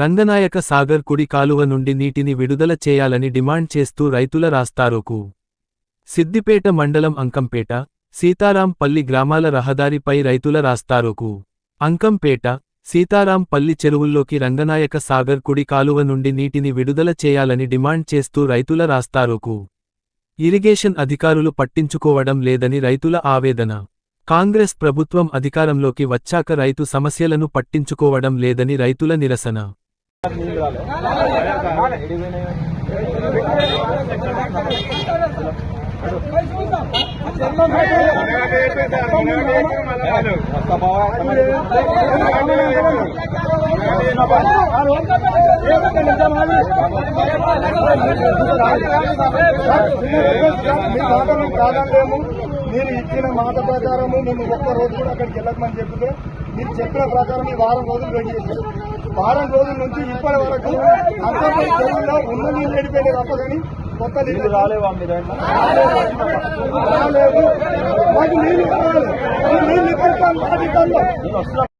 రంగనాయక సాగర్ కుడి కాలువ నుండి నీటిని విడుదల చేయాలని డిమాండ్ చేస్తూ రైతుల రాస్తారోకు. సిద్దిపేట మండలం అంకంపేట సీతారాంపల్లి గ్రామాల రహదారిపై రైతుల రాస్తారోకు. అంకంపేట సీతారాంపల్లి చెరువుల్లోకి రంగనాయక సాగర్ కుడి కాలువ నుండి నీటిని విడుదల చేయాలని డిమాండ్ చేస్తూ రైతుల రాస్తారోకు. ఇరిగేషన్ అధికారులు పట్టించుకోవడం లేదని రైతుల ఆవేదన. కాంగ్రెస్ ప్రభుత్వం అధికారంలోకి వచ్చాక రైతు సమస్యలను పట్టించుకోవడం లేదని రైతుల నిరసన. మీ మీరు ఇచ్చిన మాట ప్రకారము మేము ఒక్క రోజు కూడా అక్కడికి వెళ్ళకమని చెప్తే మీరు చెప్పిన ప్రకారం ఈ వారం రోజులు రెడీ చేశారు. వారం రోజుల నుంచి ఇప్పటి వరకు అంతర్గత చెరువులో ఉన్న నీళ్ళు ఎడిపోయినాయి తప్ప కానీ కొత్త నీళ్ళు రాలేవా మీరు రాలేదు. మాకు నీళ్ళు కావాలి. ఈ నీళ్ళు ఇప్పిస్తాం మాట ఇస్తాం